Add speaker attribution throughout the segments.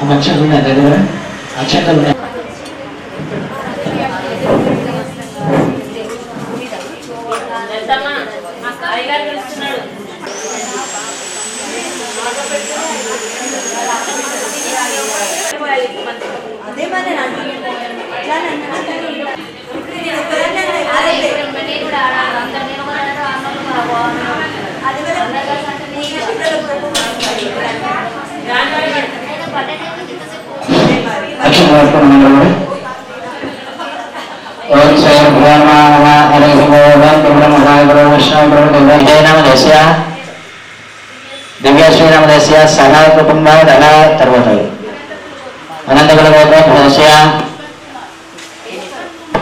Speaker 1: అమ్మ అక్షరాలు ఉన్నాయి దగ్గర అక్షరాలు దశ సహా కుటుంబ ధన తర్వాత అనంతగుల గోత్రం దశ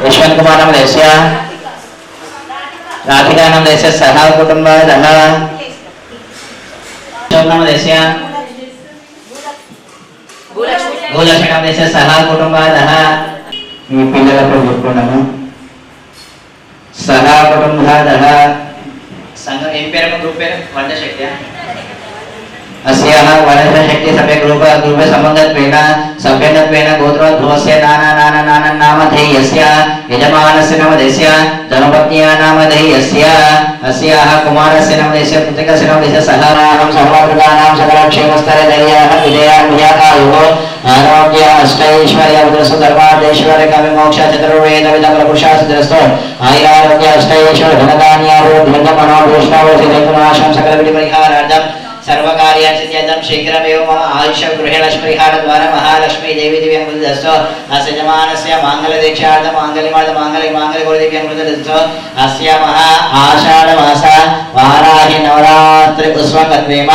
Speaker 1: యశ్వంత్ కుమార్ నామ దశ రాధికా నామ సహా కుటుంబ ధన నామ దశ నామ దశ సహా కుటుంబ ధన మీ పిల్లలతో చెప్పుకున్నాను సహా కుటుంబ ధన సంఘం ఏం పేరు గ్రూప్ పేరు వంట శక్తి अस्याः वर्णशक्ति सम्यक् रूप रूप सम्बन्धत्वेन सभ्यत्वेन गोत्रोद्भवस्य नाना नाना नाना नामधेयस्य यजमानस्य नामधेयस्य धनुपत्न्या नामधेयस्य अस्याः कुमारस्य नामधेयस्य पुत्रकस्य नामधेयस्य सहानां सर्वप्रकाराणां सकलक्षेमस्तरधैर्याः विजया विजयायुः आरोग्य, अष्टैश्वर्य उदरसुधर्मादेश्वर्य कविमोक्ष चतुर्वेद विदकलपुरुषासिद्रस्तो आयुरारोग्य, अष्टैश्वर्य धनधान्यारोग्यमनोभूष्णावसिद्धपुनाशं सकलविधिपरिहारार्थं సర్వకార్యాన్ని చేద్దాం శీఘ్రమేవ మమ ఆయుష గృహలక్ష్మీహార ద్వారా మహాలక్ష్మీ దేవి దివ్య అమృతస్తో అసజమానస్య మాంగళ దీక్షార్థ మాంగళిమార్థ మాంగళి మాంగళి గురు దివ్య అమృతస్తో అస్య మహా ఆషాఢ మాస వారాహి నవరాత్రి పుష్పకత్వేమ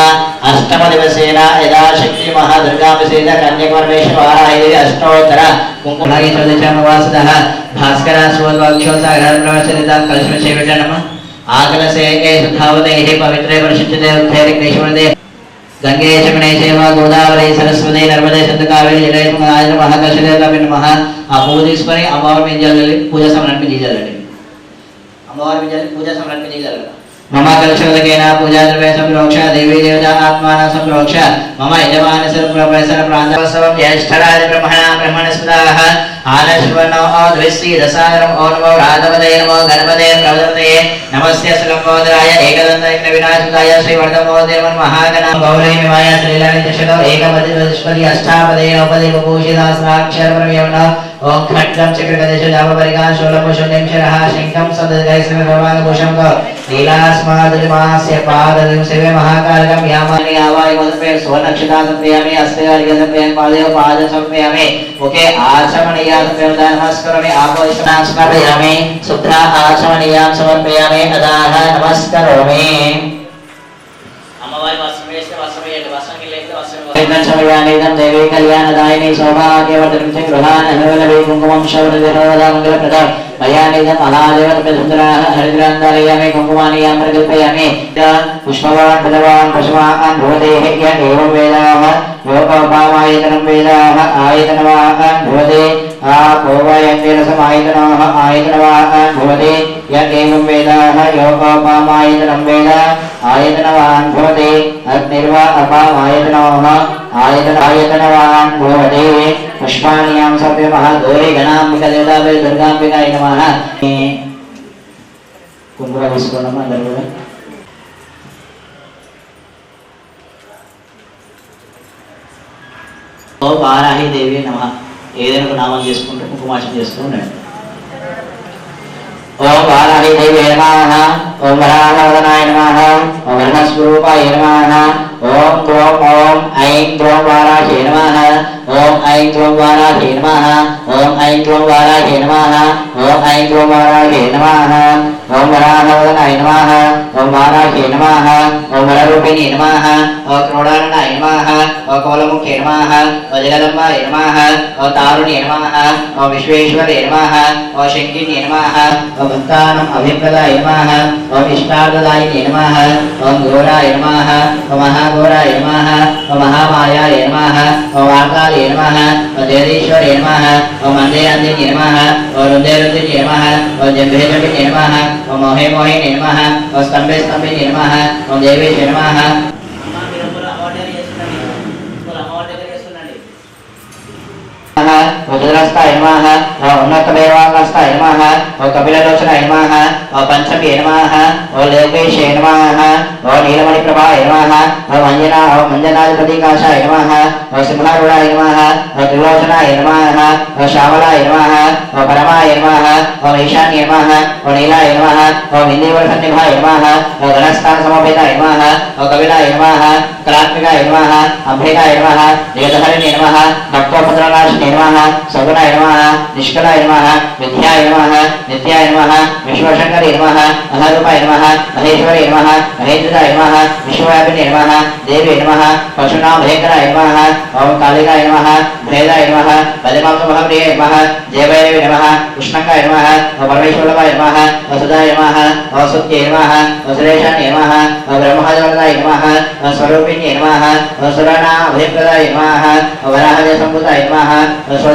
Speaker 1: అష్టమ దివసేన యథాశక్తి మహాదుర్గాభిసేన కన్యకర్మేశ వారాహి దేవి అష్టోత్తర కుంకుమ భాస్కర సువల్వాక్షోత కలశం చేయబడ్డానమ్మా सुधावते हि पवित्रे वर्षिते उत्थेरि क्लेशवते गंगे च गणेशे वा गोदावरी सरस्वती नर्मदे सिंधु कावेरी जले महाराज महाकर्षदे कवि नमः ఆ పూజ తీసుకొని అమ్మవారి మీద జల్లాలి పూజ సమరానికి తీయాలండి అమ్మవారి మీద జల్లి పూజ సమరానికి తీయాలి మమ కలశోదకేన పూజా ద్రవ్య సంప్రోక్ష దేవీ దేవత ఆత్మాన సంప్రోక్ష మమ యజమాన సర్వప్రసర ప్రాంతవసవం జ్యేష్ఠరాజ బ్రహ్మణ బ్రహ్మణస్పదాః ఆనశ్వనో ద్విశ్రీ దశానరం ఓ నమో రాధవదే నమస్తే సులంబోదరాయ ఏకదంత వినాశకాయ శ్రీ వర్ధమో దేవన్ మహాగణ గౌరీ విమాయ శ్రీలాని దశలో ఏకపది వదిష్పతి అష్టాపదే నవపది భూషిదాస్రాక్షర ప్రవ్యవన ఓం ఖడ్గం చక్రగదేశ జామపరిగా పాదలిం శివే మహాకాలకం యామాని ఆవాయి మధుపే స్వర్ణక్షితా సంప్రయామి అస్తగారిక సంప్రయామి పాదయ పాద సంప్రయామి ఓకే ఆచమనీయా సంప్రయామి నమస్కరోమి ఆపోషణాం సమర్పయామి శుద్ధ ఆచమనీయాం సమర్పయామి అదాహ నమస్కరోమి సమయానిదం దేవీ కళ్యాణదాయిని సౌభాగ్యవర్ధనం చ గృహాన్ అనువలవే కుంకుమం శౌరదిరోధ మంగళప్రద మయానిదం మహాదేవత ప్రసుందరా హరిద్రాందాలయామి కుంకుమాని యాం ప్రకల్పయామి పుష్పవాన్ పదవాన్ పశువాన్ భవదేహ ఏం వేదాహ వేదాః వేదాహ ఆయతనవాహన్ భూదే ఆ ఆపోవయంతిరసమాయతనాః ఆయతనవాన్ భవతే య ఏవం వేదాః యోగోపామాయతనం వేద ఆయతనవాన్ భవతే అగ్నిర్వా అపామాయతనోః ఆయతన ఆయతనవాన్ భవతే పుష్పాణ్యాం సభ్య మహాగౌరీ గణాంబిక దేవతాపై దుర్గాంబికాయ నమః కుంకుమ అందరు కూడా ఓ వారాహి దేవి నమ. ఏదైనా ఒక నామం చేసుకుంటూ కుంకుమార్చన చేస్తూ ఉండండి. ఓం వారాహి దేవి నమః ఓం వరాహవదనాయ నమ ఓం వర్ణస్వరూపాయ నమ ఓం ఓం ఓం ఐం ఓం వారాహి నమ ఓం ఐం క్లోం వారాహి నమ ఓం ఐం క్లోం వారాహి నమ ఓం ఐం క్లోం వారాహి నమ ఓం వరాహవదనాయ నమ ఓం వారాహి నమ ఓం వరరూపిణి నమ ఓ క్రోడారణాయ నమ ఓ కోలముఖ్య నమ ఓ జగదంబాయ నమ ఓ తారుణి నమ ఓ విశ్వేశ్వరే నమ ఓ శంకిని నమ ఓ భక్తానం అభిప్రదాయ నమ ఓం ఇష్టార్థదాయిని నమ ఓం ఘోరాయ నమ ఓ మహాఘోరాయ నమ ఓ మహామాయాయ నమ ఓ వార్తాయ వాకాయ నమః ఓం జగదీశ్వరే నమః ఓం మందేరందిని నమః ఓం రుద్రేరుద్రిని నమః ఓం జంభేజమిని నమః ఓం మోహే మోహిని నమ ఓ స్తంభే స్తంభిని నమ ఓ దేవేశ నమ Uh-huh. ఓ వజ్రస్తాయ నమః ఓ ఉన్నతదేవాకాస్తాయ నమః ఓ కపిలలోచనాయ నమః ఓ పంచమే నమః ఓ లోకేశే నమః ఓ నీలమణి ప్రభాయ నమః ఓ మంజనా ఓ మంజనాధిపతికాశాయ నమః ఓ సింహారుడాయ నమః ఓ త్రిలోచనాయ నమః ఓ శ్యామలాయ నమః ఓ పరమాయ నమః ఓ ఈశాన్య నమః ఓ నీలాయ నమః ఓ విందేవసన్నిభాయ నమః ఓ గణస్థాన సమవేతాయ నమః ఓ కవిలాయ నమః కళాత్మికాయ నమః అభ్యేకాయ నమః జగదహరిణి నమః భక్తోపద్రనాశిని నమః సగుణాయ నమ నిష్కలాయ నమ విద్యాయ నమ నిత్యాయ నమ విశ్వశంకరి నమ అహరూపాయ నమ మహేశ్వరి నమ మహేంద్రాయ నమ విశ్వవ్యాపిని నమ దేవి నమః పశునాభయంకరాయ నమ ఓం కాళికాయ నమ భేదాయ నమ పదమాప్తమహప్రియ నమ జయభైరవి నమ కృష్ణకాయ నమ పరమేశ్వరవాయ నమ వసుదాయ నమ వసుత్యై నమ వసురేషాయ నమ సురేశాయ నమః బ్రహ్మదేవతాయ నమః స్వరూపిణ్యై నమ ఓ సురాణాభయప్రదాయ నమః ఓ వరాహజ సంభూతాయ నమః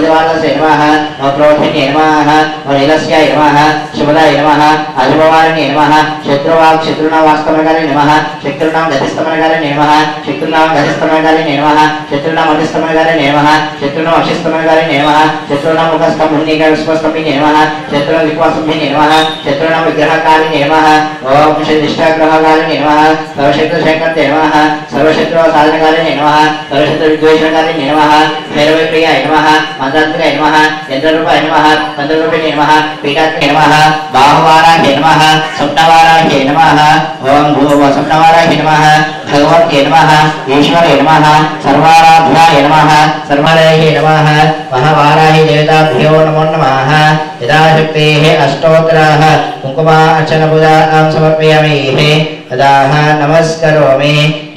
Speaker 1: ఓ స్వజవాలస్య నమః ఓ క్రోధిన్యై నమః ఓ నీలస్యాయ నమః శుభదాయ నమః అజుభవారిణి నమః శత్రువాక్ శత్రుణా వాస్తవకారిణి నమః శత్రుణాం గతిస్తమనకారిణి నమః శత్రుణాం గతిస్తమనకారిణి నమః శత్రుణాం అధిస్తమనకారిణి నమః శత్రుణాం అక్షిస్తమనకారిణి నమః శత్రుణాం ముఖస్తంభునిక విశ్వస్తంభిని నమః శత్రుణ విశ్వాసంభిని నమః శత్రుణాం విగ్రహకారిణి నమః ఓం శిష్టాగ్రహకారిణి నమః సర్వశత్రు శంకర్తే నమః సర్వశత్రు సాధనకారిణి నమః సర్వశత్రు విద్వేషకారిణి నమః नैरवप्रियाय नमः मन्दात्मकाय नमः यन्त्ररूपाय नमः मन्त्ररूपिणे नमः पीठात्मने नमः बाहुवाराह्ये नमः स्वप्नवाराह्ये नमः ओम भूव स्वप्नवाराह्ये नमः भगवत्ये नमः ईश्वरे सर्वाराध्याय नमः सर्वाराह्ये नमः महावाराहि देवताभ्यो नमो नमः यदाशक्तेः अष्टोत्तराः कुङ्कुमा अर्चनपुजां समर्पयामि तदाह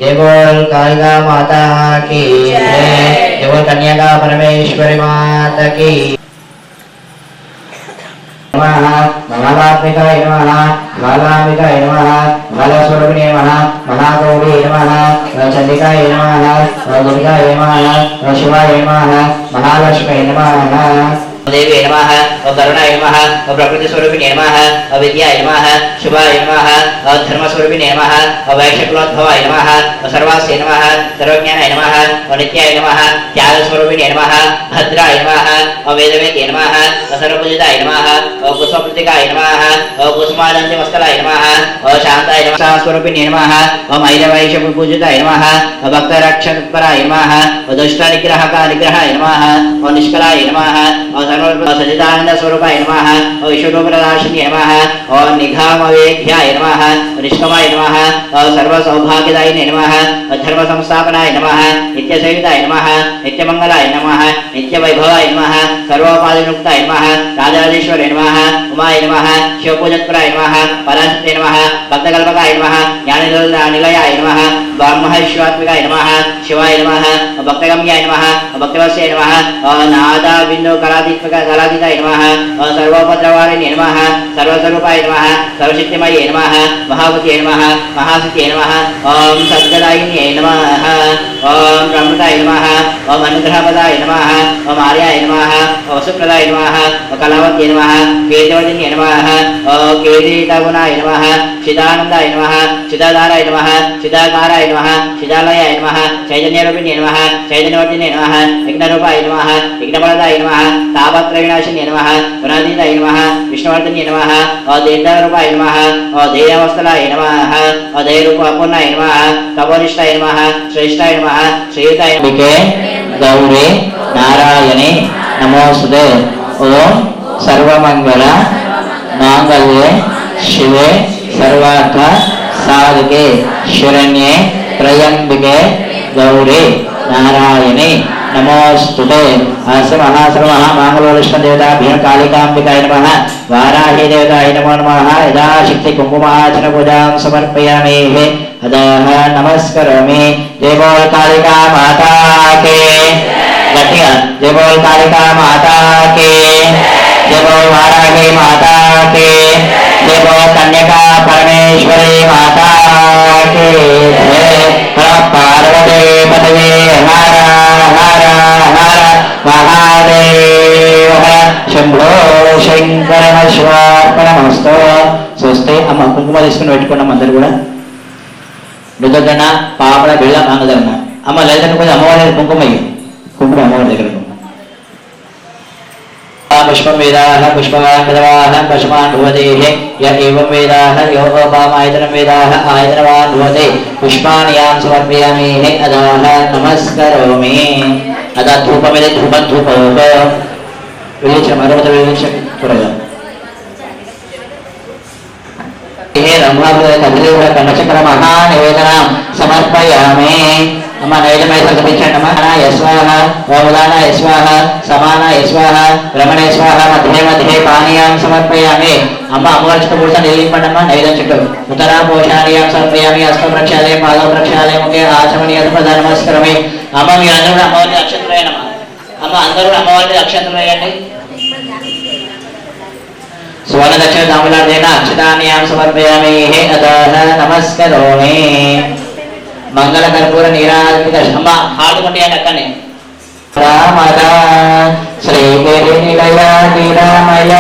Speaker 1: जय बोल कालिका माता की जय। जय बोल कन्याका परमेश्वरी माता की नमः महात्मिकाय नमः बालाम्बिकाय नमः बालस्वरूपिणे नमः महागौरी नमः चण्डिकाय नमः दुर्गाय नमः शिवाय नमः महालक्ष्मी దేవి నమ ఓ కరుణాయ నమ ఓ ప్రకృతి స్వరూపిణి నమ ఓ విద్యాయ నమ శుభాయ నమ ఓ ధర్మస్వరూపిణి నమ ఓ వైశకులోద్భవాయ నమ ఓ సర్వాస్య నమ సర్వజ్ఞానాయ నమ ఓ నిత్యాయ నమ త్యాగస్వరూపిణి నమ భద్రాయ నమ ఓ వేదవేద్య నమ ఓ సర్వపూజితాయ నమ ఓ పుష్పకృతికాయ నమ ఓ కుసుమాదంతిమస్తలాయ నమ ఓ శాంతాయ నమ స్వరూపిణి నమ ఓ మైలవైష పూజితాయ నమ ఓ భక్తరక్షపరాయ నమ ఓ దుష్ట నిగ్రహక నిగ్రహాయ నమ ఓ నిష్కలాయ నమ ఓ సచిదానందస్వరూపాయ నమ ఓ విష్ణుప్రదాశిని నమ ఓ నిఘామవేభ్యాయ నమ నిష్కమాయ నమ ఓ సర్వసౌభాగ్యదాయ నమ ధర్మ సంస్థాపనాయ నమ నిత్యసేవితాయ నమ నిత్యమంగళాయ నమ నిత్యవైభవాయ నమ సర్వోపాధినుక్తాయ నమ రాజరాజేశ్వర నమ ఉమాయ నమ శివపూజత్పురాయ నమ పరాశక్తి నమ భక్తకల్పకాయ నమ జ్ఞానిల నిలయాయ నమ శివాయ నమ భక్తగమ్యాయ నమ భక్తవస్యాయ నమ నాదా బిందు కళాతీత్మక కళాతీతాయ నమ సర్వోపద్రవారిణ్య నమ సర్వస్వరూపాయ నమ సర్వశక్తిమయ నమ మహాపతి నమ మహాశక్తి నమ ఓం సద్గదాయిన్యై నమ ఓం బ్రహ్మతాయ నమ ఓం అనుగ్రహపదాయ నమ ఓం ఆర్యాయ నమ వసుప్రదాయ నమ ఓం కళావత్య నమ కేతవజన్య నమ ఓం కేదీతగుణాయ నమ చిదానందాయ నమ చిదాధారాయ నమ చిదాకారాయ నమ చిదాలయాయ నమ చైతన్యరూపిణ్య నమ చైతన్యవర్ధిన్య నమ విఘ్నరూపాయ నమ విఘ్నఫలదాయ నమ తాపత్రవినాశిన్య నమ గుణాతీతాయ నమ విష్ణువర్ధన్య నమ ఓ దీర్ఘరూపాయ నమ ఓ ధేయవస్థలాయ నమ ఓ ధేయరూపూర్ణాయ నమ కపోనిష్టాయ నమ శ్రేష్టాయ నమ శ్రీయుతాయ నమికే గౌరీ నారాయణి నమోస్తుతే ఓం సర్వమంగళ మాంగళ్యే శివే सर्वार्थ साधके, शरण्य प्रयंबिके गौरे, नारायणे नमोस्तुते अस्य महासर्वः माङ्गलोष्णदेवताभ्यः कालिकाम्बिकाय नमः। वाराही देवताय नमो नमः। यदा शक्ति यदाशक्ति कुङ्कुमार्चनपूजां समर्पयामि, हे अदाह नमस्करोमि। जय कालिका माता के। गठिया जय बोल कालिका माता के। जय बोल वाराही माता के। వారాహి మాతా కన్యకా పరమేశ్వరి మాతా పార్వతీ పదవే హర హర హర మహాదేవ శంభో శంకర శివార్పణమస్తు స్వస్తి అమ్మ కుంకుమ తీసుకుని పెట్టుకున్నాం అందరు కూడా. రుద్రగణ పాపడ బిళ్ళ మాంగదరణ అమ్మ లలితను కొంచెం అమ్మవారి దగ్గర కుంకుమ కుంకుమ అమ్మవారి దగ్గర. पुष्पं वेदाः पुष्पवान्धवाः पशुमान् भुवतेः य एवं वेदाः यो ओपामायतनं वेदाः आयतनवान् भुवते पुष्पाणि यान् समर्पयामेः अदाः नमस्करोमि। अदा धूपमिति धूपं धूपोप विवेचम् अरुमतविवेचं पुरय हे ब्रह्मभृतकमचक्रमहानिवेदनां समर्पयामि। అమ్మ నైజమై సమర్పించండి అమ్మ యస్వాహ ఓముదాన యస్వాహ సమాన యస్వాహ రమణ యస్వాహ మధ్య మధ్య పానీయాం సమర్పయామి. అమ్మ అమ్మవారి చుట్టూ నిలిపండి అమ్మ. నైదం చుట్టూ. ఉత్తరా పోషానీయాం సమర్పయామి. హస్త ప్రక్షాళే పాద ప్రక్షాళే ముఖే ఆచమనీయ నమస్కరమే. అమ్మ మీరు కూడా అమ్మవారిని అక్షంతలు అమ్మ. అందరూ అమ్మవారిని సువర్ణ దక్షిణ అక్షతాన్యాం సమర్పయామి. నమస్కరోమి. మంగళ కర్పూర నీరాజనిక అమ్మ హాడుకుంటే అక్కనే రామద శ్రీగిరి నిలయ నిరామయ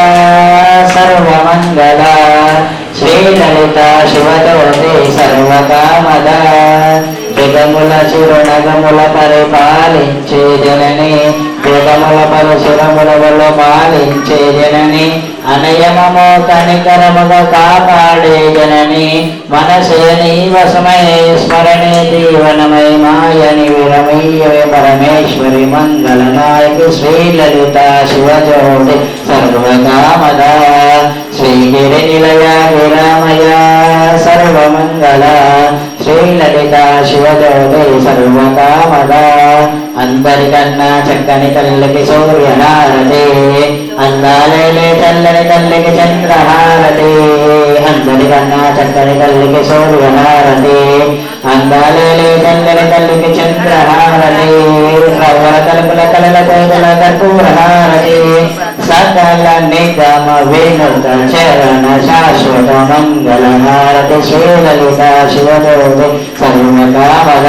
Speaker 1: సర్వమంగళ శ్రీ లలిత శివజ్యోతి సర్వకామద. జగముల చిరునగముల పరిపాలించే జనని జగముల పరశురముల వల్ల పాలించే జనని సంయమము కనికరముగా కాపాడే జనని మనసేని వసమై స్మరణే జీవనమై మాయని విరమయ్యవే పరమేశ్వరి మంగళ నాయకి శ్రీ లలిత శివజ్యోతి సర్వకామద. శ్రీగిరి నిలయ విరామయ సర్వమంగళ. శ్రీ లలిత శివజ్యోతి సర్వకామద. అందరికన్నా చక్కని తల్లికి సూర్యహారతి అందాలే చల్లని తల్లికి చంద్రహారతి అందరికన్నా చక్కని తల్లికి సూర్యహారతి అందాలే చల్లని తల్లికి చంద్రహారతి రవ్వల తలుపుల కలల కోదల కర్పూరహారతి సకల నిగమ వినుత చరణ శాశ్వత మంగళహారతి శ్రీ లలిత శివజ్యోతి సర్వకామద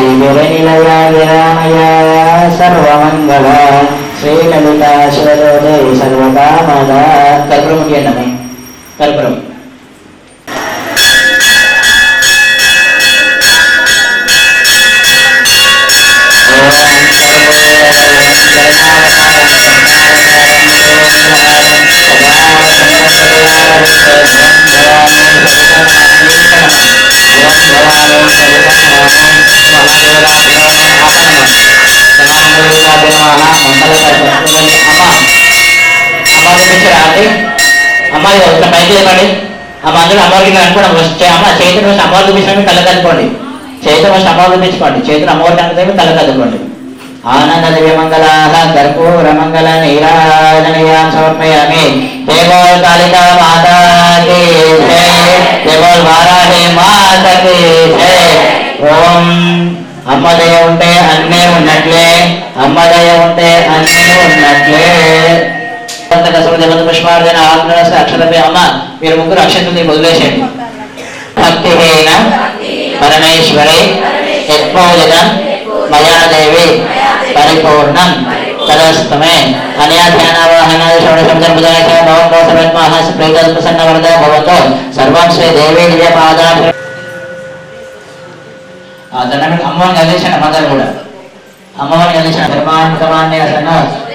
Speaker 1: శ్రీ నిలయ విరామయ సర్వమంగళ శ్రీ లలిత శివజ్యోతి సర్వకామద కర్పూరం తీయండి కర్పూరం అమ్మాయి ఒక పైకి లేపండి అమ్మ అందరూ అమ్మవారికి అనుకోండి వస్తే అమ్మ చేతులు వచ్చి అమ్మవారు చూపించండి కళ్ళ కలుపుకోండి చేతులు వచ్చి అమ్మవారు చూపించుకోండి చేతులు అమ్మవారికి అనుకుంటే కళ్ళ కదుకోండి ఆనందదివ్యమంగళాः कर्पूरमङ्गलनीराजनयां समर्पयामि केवल माता केवल वाराही माता की जय ఓం. అమ్మదయ ఉంటే అన్నీ ఉన్నట్లే. అమ్మదయ ఉంటే అన్నీ ఉన్నట్లే. పుష్పార్జన ఆత్మరస అక్షరపై అమ్మ. మీరు ముగ్గురు అక్షంతుని వదిలేసేయండి. భక్తిహీన పరమేశ్వరి ఎక్కువ మయాదేవి. పరిపూర్ణం. తదస్తమే అనయా ధ్యానావాహనాది షోడశంకర బుధాయ భవం కోసరత్మాహ భవతో సర్వం శ్రీ దేవి దివ్య పాదా దండం అమ్మవారిని కలిసిన మదర్ కూడా అమ్మవారిని కలిసిన అసలు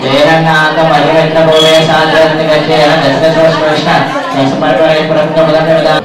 Speaker 1: జయరంగాంత సమర్పణ ప్రభుత్వ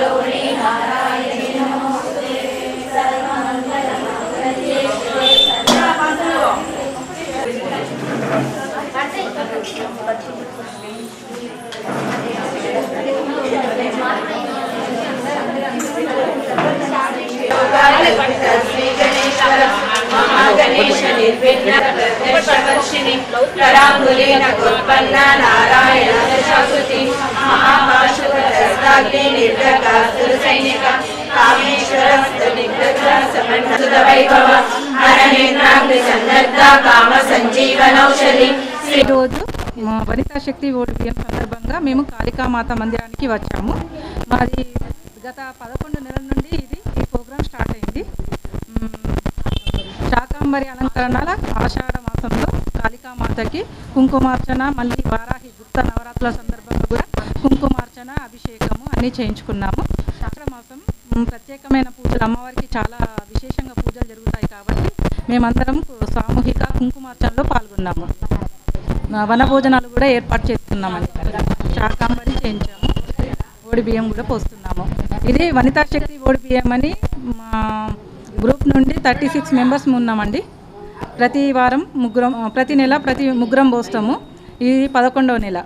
Speaker 2: गौरी नारायणी नमोस्तुते सर्वमङ्गलमङ्गल्ये
Speaker 3: निर्विघ्न प्रदर्शवर्षिणि कराम्बुलेन गोत्पन्ना नारायण शासुति महाभाषुकर హస్తాగ్ని సుర సైనిక
Speaker 4: రోజు మా వనితా శక్తి ఓడిపోయిన సందర్భంగా మేము కాళికామాత మందిరానికి వచ్చాము. మాది గత పదకొండు నెలల నుండి ఇది ఈ ప్రోగ్రాం స్టార్ట్ అయింది. శాకాంబరి అలంకరణల ఆషాఢ మాసంలో కాళికామాతకి కుంకుమార్చన మళ్ళీ వారాహి గుప్త నవరాత్రుల సందర్భంగా కూడా కుంకుమార్చన అభిషేకము అన్నీ చేయించుకున్నాము. శాస్త్ర మాసం ప్రత్యేకమైన పూజలు అమ్మవారికి చాలా విశేషంగా పూజలు జరుగుతాయి కాబట్టి మేమందరం సామూహిక కుంకుమార్చనలో పాల్గొన్నాము. వన భోజనాలు కూడా ఏర్పాటు చేస్తున్నామని శాకాంబరి చేయించాము. ఓడి బియ్యం కూడా పోస్తున్నాము. ఇది వనితా శక్తి ఓడి బియ్యం అని మా గ్రూప్ నుండి థర్టీ సిక్స్ మెంబర్స్ ఉన్నామండి. ప్రతి వారం ముగ్గురం ప్రతి నెల ప్రతి ముగ్గురం పోస్తాము. ఇది పదకొండవ నెల.